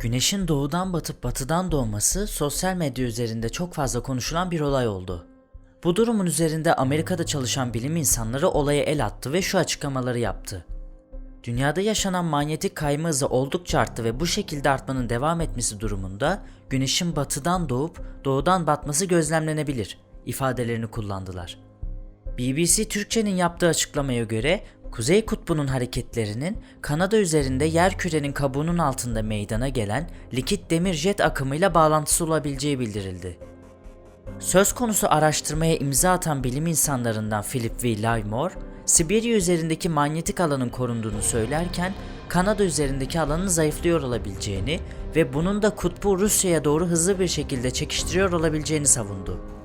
Güneşin doğudan batıp batıdan doğması sosyal medya üzerinde çok fazla konuşulan bir olay oldu. Bu durumun üzerinde Amerika'da çalışan bilim insanları olaya el attı ve şu açıklamaları yaptı. Dünyada yaşanan manyetik kayma hızı oldukça arttı ve bu şekilde artmanın devam etmesi durumunda güneşin batıdan doğup doğudan batması gözlemlenebilir ifadelerini kullandılar. BBC Türkçe'nin yaptığı açıklamaya göre Kuzey Kutbu'nun hareketlerinin Kanada üzerinde yer kürenin kabuğunun altında meydana gelen likit demir jet akımıyla bağlantısı olabileceği bildirildi. Söz konusu araştırmaya imza atan bilim insanlarından Philip V. Livermore, Sibirya üzerindeki manyetik alanın korunduğunu söylerken Kanada üzerindeki alanın zayıflıyor olabileceğini ve bunun da kutbu Rusya'ya doğru hızlı bir şekilde çekiştiriyor olabileceğini savundu.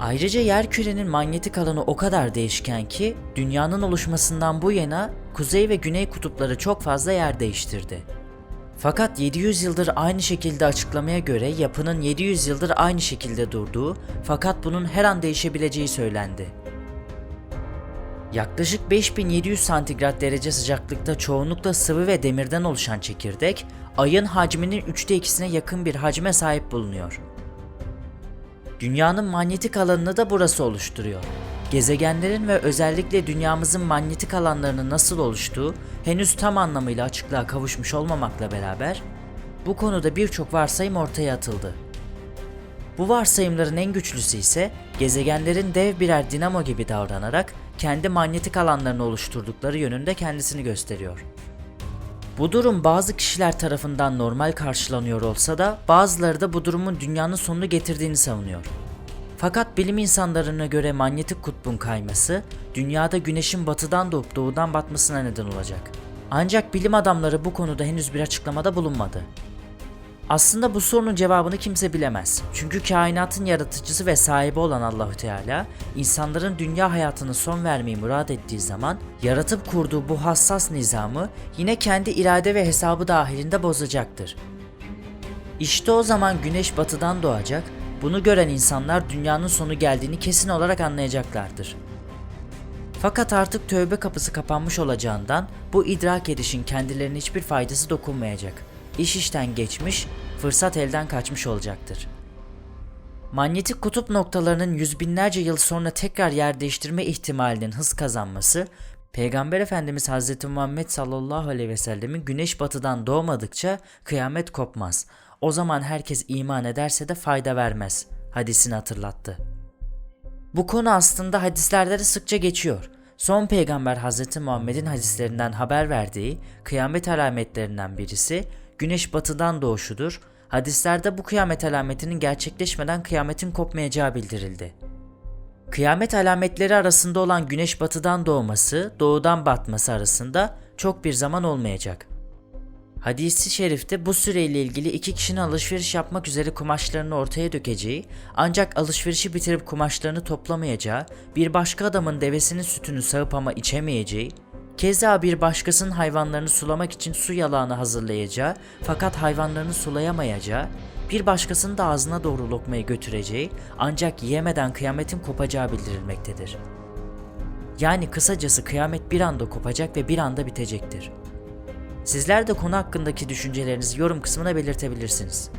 Ayrıca yer kürenin manyetik alanı o kadar değişken ki dünyanın oluşmasından bu yana kuzey ve güney kutupları çok fazla yer değiştirdi. Fakat 700 yıldır aynı şekilde açıklamaya göre yapının 700 yıldır aynı şekilde durduğu fakat bunun her an değişebileceği söylendi. Yaklaşık 5700 santigrat derece sıcaklıkta çoğunlukla sıvı ve demirden oluşan çekirdek, ayın hacminin üçte ikisine yakın bir hacme sahip bulunuyor. Dünyanın manyetik alanını da burası oluşturuyor. Gezegenlerin ve özellikle dünyamızın manyetik alanlarının nasıl oluştuğu henüz tam anlamıyla açıklığa kavuşmuş olmamakla beraber bu konuda birçok varsayım ortaya atıldı. Bu varsayımların en güçlüsü ise gezegenlerin dev birer dinamo gibi davranarak kendi manyetik alanlarını oluşturdukları yönünde kendisini gösteriyor. Bu durum bazı kişiler tarafından normal karşılanıyor olsa da bazıları da bu durumun dünyanın sonunu getirdiğini savunuyor. Fakat bilim insanlarına göre manyetik kutbun kayması dünyada güneşin batıdan doğup doğudan batmasına neden olacak. Ancak bilim adamları bu konuda henüz bir açıklamada bulunmadı. Aslında bu sorunun cevabını kimse bilemez. Çünkü kainatın yaratıcısı ve sahibi olan Allahü Teala, insanların dünya hayatına son vermeyi murad ettiği zaman yaratıp kurduğu bu hassas nizamı yine kendi irade ve hesabı dahilinde bozacaktır. İşte o zaman güneş batıdan doğacak, bunu gören insanlar dünyanın sonu geldiğini kesin olarak anlayacaklardır. Fakat artık tövbe kapısı kapanmış olacağından bu idrak edişin kendilerine hiçbir faydası dokunmayacak. İş işten geçmiş, fırsat elden kaçmış olacaktır. Manyetik kutup noktalarının yüz binlerce yıl sonra tekrar yer değiştirme ihtimalinin hız kazanması, Peygamber Efendimiz Hz. Muhammed sallallahu aleyhi ve sellemin güneş batıdan doğmadıkça kıyamet kopmaz. O zaman herkes iman ederse de fayda vermez. Hadisini hatırlattı. Bu konu aslında hadislerde de sıkça geçiyor. Son peygamber Hz. Muhammed'in hadislerinden haber verdiği kıyamet alametlerinden birisi güneş batıdan doğuşudur. Hadislerde bu kıyamet alametinin gerçekleşmeden kıyametin kopmayacağı bildirildi. Kıyamet alametleri arasında olan güneş batıdan doğması, doğudan batması arasında çok bir zaman olmayacak. Hadisi şerifte bu süreyle ilgili iki kişinin alışveriş yapmak üzere kumaşlarını ortaya dökeceği, ancak alışverişi bitirip kumaşlarını toplamayacağı, bir başka adamın devesinin sütünü sağıp ama içemeyeceği, keza bir başkasının hayvanlarını sulamak için su yalağını hazırlayacağı fakat hayvanlarını sulayamayacağı, bir başkasının da ağzına doğru lokmayı götüreceği ancak yiyemeden kıyametin kopacağı bildirilmektedir. Yani kısacası kıyamet bir anda kopacak ve bir anda bitecektir. Sizler de konu hakkındaki düşüncelerinizi yorum kısmına belirtebilirsiniz.